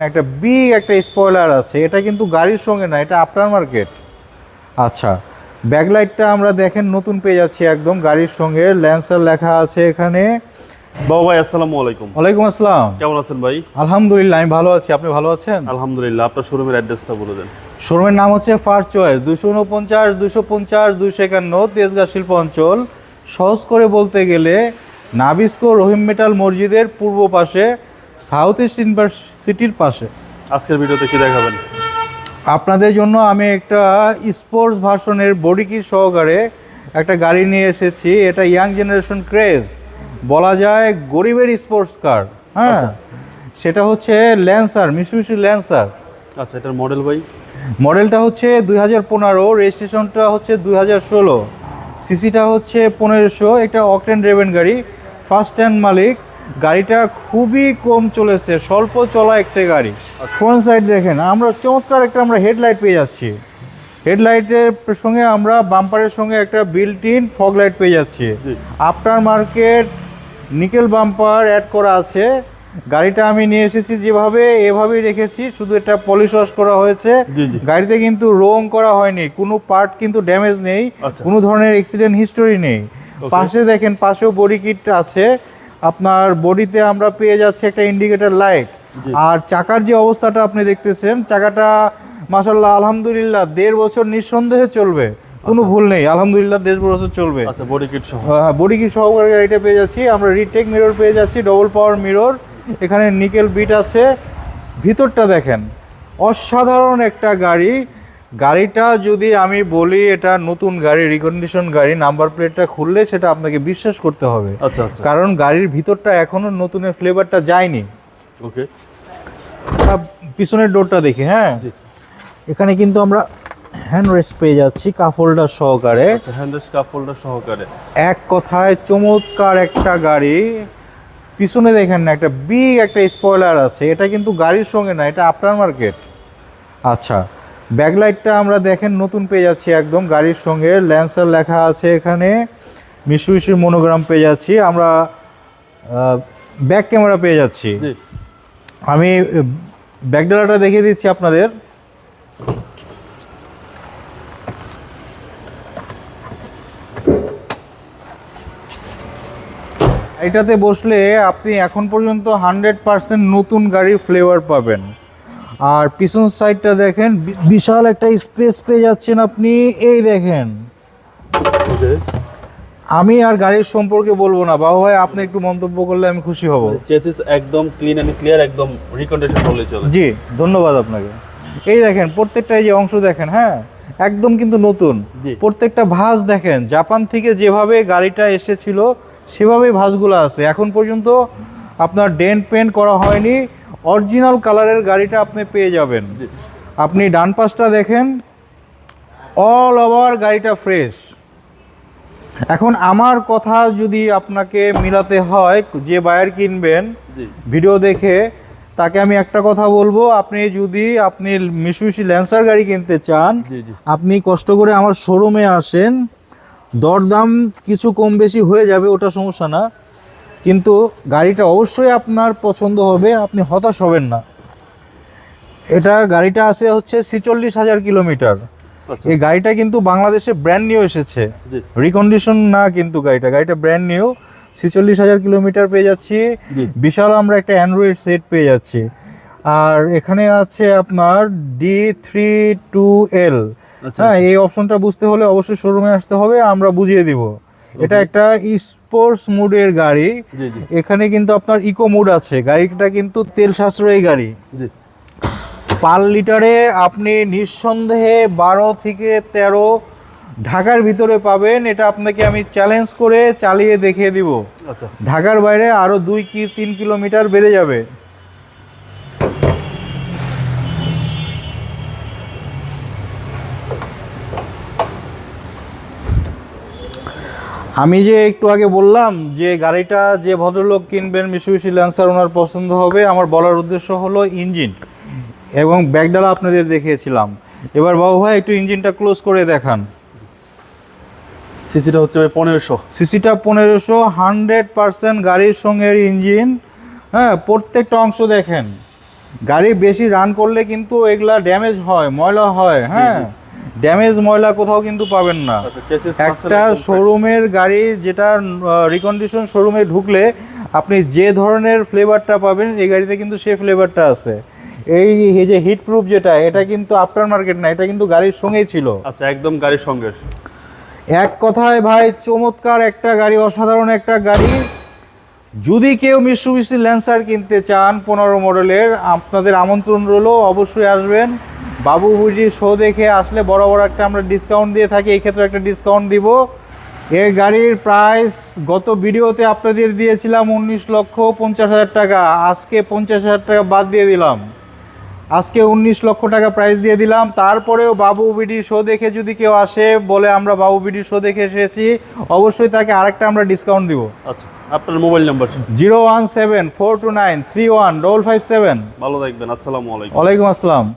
একটা বিগ একটা স্পয়লার আছে এটা কিন্তু গাড়ির সঙ্গে না এটা আফটার মার্কেট আচ্ছা ব্যাকলাইটটা আমরা দেখেন নতুন পেয়ে যাচ্ছি একদম গাড়ির সঙ্গে ল্যান্সার লেখা আছে এখানে। বাবু ভাই আসসালামু আলাইকুম। ওয়ালাইকুম আসসালাম। কেমন আছেন ভাই? আলহামদুলিল্লাহ আমি ভালো আছি আপনি ভালো আছেন? আলহামদুলিল্লাহ আপনার শোরুমের অ্যাড্রেসটা বলে দেন। শোরুমের নাম হচ্ছে ফার চয়েস দুশো উনপঞ্চাশ দুশো পঞ্চাশ দুশো একান্ন তেজগাঁ শিল্প অঞ্চল। সহজ করে বলতে গেলে নাবিস্কো রহিম মেটাল মসজিদের পূর্ব পাশে সাউথ ইস্ট ইউনিভার্সিটির পাশে। আজকের ভিডিওতে কি দেখাবেন? আপনাদের জন্য আমি একটা স্পোর্টস ভার্সনের বডি কিট সহকারে একটা গাড়ি নিয়ে এসেছি। এটা ইয়াং জেনারেশন ক্রেজ। বলা যায় গরিবের স্পোর্টস কার হ্যাঁ? আচ্ছা। সেটা হচ্ছে ল্যান্সার মিশুমিশু ল্যান্সার। আচ্ছা এটার মডেল ভাই? মডেলটা হচ্ছে দুই হাজার পনেরো রেজিস্ট্রেশনটা হচ্ছে দুই হাজার ষোলো। সিসিটা হচ্ছে পনেরোশো এটা অকটেন রেভেন গাড়ি ফার্স্ট হ্যান্ড মালিক। গাড়িটা খুবই কম চলেছে স্বল্প চলা একটা গাড়ি। ফ্রন্ট সাইড দেখেন আমরা চমৎকার একটা আমরা হেডলাইট পেয়ে যাচ্ছি। হেডলাইটের সঙ্গে আমরা বাম্পারের সঙ্গে একটা বিল্ট ইন ফগ লাইট পেয়ে যাচ্ছি। After market nickel bumper add করা আছে। গাড়িটা আমি নিয়ে এসেছি যেভাবে এভাবেই রেখেছি শুধু এটা পলিশ ওয়াশ করা হয়েছে। গাড়িতে কিন্তু রং করা হয়নি কোনো পার্ট কিন্তু ড্যামেজ নেই আচ্ছা। কোনো ধরনের অ্যাক্সিডেন্ট হিস্টোরি নেই। পাশে দেখেন পাশেও বডি কিট আছে। আপনার বডিতে আমরা পেয়ে যাচ্ছি একটা ইন্ডিকেটর লাইট আর চাকার যে অবস্থাটা আপনি দেখতেছেন চাকাটা মাসাল্লাহ আলহামদুলিল্লাহ দেড় বছর নিঃসন্দেহে চলবে। কোনো ভুল নেই আলহামদুলিল্লাহ দেড় বছর চলবে। আচ্ছা বডি কিট সহ। হ্যাঁ বডি কি সহকারে গাড়িটা পেয়ে যাচ্ছি। আমরা রিটেক মিরর পেয়ে যাচ্ছি ডবল পাওয়ার মিরর এখানে নিকেল বিট আছে। ভিতরটা দেখেন অসাধারণ একটা গাড়ি। গাড়িটা যদি আমি বলি এটা নতুন গাড়ি রিকন্ডিশন গাড়ি নাম্বার প্লেটটা খুললে সেটা আপনাকে বিশ্বাস করতে হবে। আচ্ছা আচ্ছা। কারণ গাড়ির ভিতরটা এখনও নতুনের ফ্লেভারটা যায়নি। ওকে পিছনের ডোরটা দেখি হ্যাঁ? এখানে কিন্তু আমরা হ্যান্ড রেস্ট পেয়ে যাচ্ছি কাফোল্ডার সহকারে। আচ্ছা হ্যান্ডেল স্কাফ ফোল্ডার সহকারে। এক কথায় চমৎকার একটা গাড়ি। পিছনে দেখেন না একটা বিগ একটা স্পয়লার আছে। এটা কিন্তু গাড়ির সঙ্গে না এটা আফটার মার্কেট আচ্ছা। ব্যাকলাইটটা আমরা দেখেন নতুন পেয়ে যাচ্ছি একদম গাড়ির সঙ্গে। ল্যান্সার লেখা আছে এখানে। মিশু মিশুর মনোগ্রাম পেয়ে যাচ্ছি। আমরা ব্যাক ক্যামেরা পেয়ে যাচ্ছি। আমি ব্যাকডালাটা দেখিয়ে দিচ্ছি আপনাদের। এটাতে বসলে আপনি এখন পর্যন্ত হান্ড্রেড পার্সেন্ট নতুন গাড়ির ফ্লেভার পাবেন। আর পিছন সাইডটা দেখেন বিশাল একটা স্পেস পেয়ে যাচ্ছেন আপনি। এই দেখেন। আমি আর গাড়ির সম্পর্কে বলব না। বাবু ভাই আপনি একটু মন্তব্য করলে আমি খুশি হব। চেসিস একদম ক্লিন এন্ড ক্লিয়ার একদম রিকন্ডিশন বললে চলে। জি ধন্যবাদ আপনাকে। এই দেখেন প্রত্যেকটা এই যে অংশ দেখেন হ্যাঁ? একদম কিন্তু নতুন। প্রত্যেকটা ভাঁজ দেখেন জাপান থেকে যেভাবে গাড়িটা এসেছিল সেভাবেই ভাঁজগুলো আছে। এখন পর্যন্ত আপনার ডেন্ট পেন্ট করা হয়নি। অরিজিনাল কালারের গাড়িটা আপনি পেয়ে যাবেন। আপনি ডান পাশটা দেখেন অল ওভার গাড়িটা ফ্রেশ এখন আমার কথা যদি আপনাকে মিলাতে হয় যে বায়ার কিনবেন ভিডিও দেখে তাকে আমি একটা কথা বলব আপনি যদি আপনি মিশুমিশি ল্যান্সার গাড়ি কিনতে চান আপনি কষ্ট করে আমার শোরুমে আসেন দরদাম কিছু কম বেশি হয়ে যাবে ওটা সমস্যা না। কিন্তু গাড়িটা অবশ্যই আপনার পছন্দ হবে আপনি হতাশ হবেন না। এটা গাড়িটা আছে হচ্ছে ছিচল্লিশ হাজার কিলোমিটার। আচ্ছা। এই গাড়িটা কিন্তু বাংলাদেশে ব্র্যান্ড নিউ এসেছে। রিকন্ডিশন না কিন্তু গাড়িটা গাড়িটা ব্র্যান্ড নিউ ছিচল্লিশ হাজার কিলোমিটার পেয়ে যাচ্ছি। বিশাল আমরা একটা অ্যান্ড্রয়েড সেট পেয়ে যাচ্ছি। আর এখানে আছে আপনার ডি থ্রি টু এল আচ্ছা হ্যাঁ এই অপশনটা বুঝতে হলে অবশ্যই শোরুমে আসতে হবে আমরা বুঝিয়ে দিব। এটা একটা স্পোর্টস মুডের গাড়ি। এখানে কিন্তু আপনার ইকো মুড আছে। গাড়িটা কিন্তু তেল সাশ্রয়ী গাড়ি। পার লিটারে আপনি নিঃসন্দেহে বারো থেকে তেরো ঢাকার ভিতরে পাবেন। এটা আপনাকে আমি চ্যালেঞ্জ করে চালিয়ে দেখিয়ে দিব। আচ্ছা। ঢাকার বাইরে আরও দুই কি তিন কিলোমিটার বেড়ে যাবে। আমি যে একটু আগে বললাম যে গাড়িটা যে ভদ্রলোক কিনবেন মিশুবিশি ল্যান্সার ওনার পছন্দ হবে আমার বলার উদ্দেশ্য হলো ইঞ্জিন। এবং ব্যাগডালা আপনাদের দেখিয়েছিলাম। এবার বাবু ভাই একটু ইঞ্জিনটা ক্লোজ করে দেখান। সিসিটা হচ্ছে ভাই পনেরোশো। সিসিটা পনেরোশো হান্ড্রেড পার্সেন্ট গাড়ির সঙ্গে ইঞ্জিন। হ্যাঁ প্রত্যেকটা অংশ দেখেন। গাড়ি বেশি রান করলে কিন্তু এগুলা ড্যামেজ হয় ময়লা হয় হ্যাঁ। ড্যামেজ ময়লা কোথাও কিন্তু পাবেন না। আচ্ছা একটা শোরুমের গাড়ি যেটা রিকন্ডিশন শোরুমে ঢুকলে আপনি যে ধরনের ফ্লেভারটা পাবেন এই গাড়িতে কিন্তু সেই ফ্লেভারটা আছে। এই এই যে হিট প্রুফ যেটা এটা কিন্তু আফটার মার্কেট না এটা কিন্তু গাড়ির সঙ্গেই ছিল। আচ্ছা একদম গাড়ির সঙ্গে। এক কথায় ভাই চমৎকার একটা গাড়ি অসাধারণ একটা গাড়ি। যদি কেউ মিশ্রবিশি ল্যান্সার কিনতে চান পনেরো মডেলের আপনাদের আমন্ত্রণ রইল অবশ্যই আসবেন। বাবু বুঝি শো দেখে আসলে বড় বড় একটা আমরা ডিসকাউন্ট দিয়ে থাকি এই ক্ষেত্রে একটা ডিসকাউন্ট দিব। এই গাড়ির প্রাইস গত ভিডিওতে আপনাদের দিয়েছিলাম উনিশ লক্ষ পঞ্চাশ হাজার টাকা আজকে পঞ্চাশ হাজার টাকা বাদ দিয়ে দিলাম। আজকে উনিশ লক্ষ টাকা প্রাইস দিয়ে দিলাম তারপরেও বাবু বিডি শো দেখে যদি কেউ আসে বলে আমরা বাবু বিডি শো দেখে এসেছি অবশ্যই তাকে আরেকটা আমরা ডিসকাউন্ট দিব। আচ্ছা আপনার mobile number zero one seven four two nine three one double five seven. ভালো থাকবেন আসসালামু আলাইকুম। ওয়ালাইকুম আসসালাম।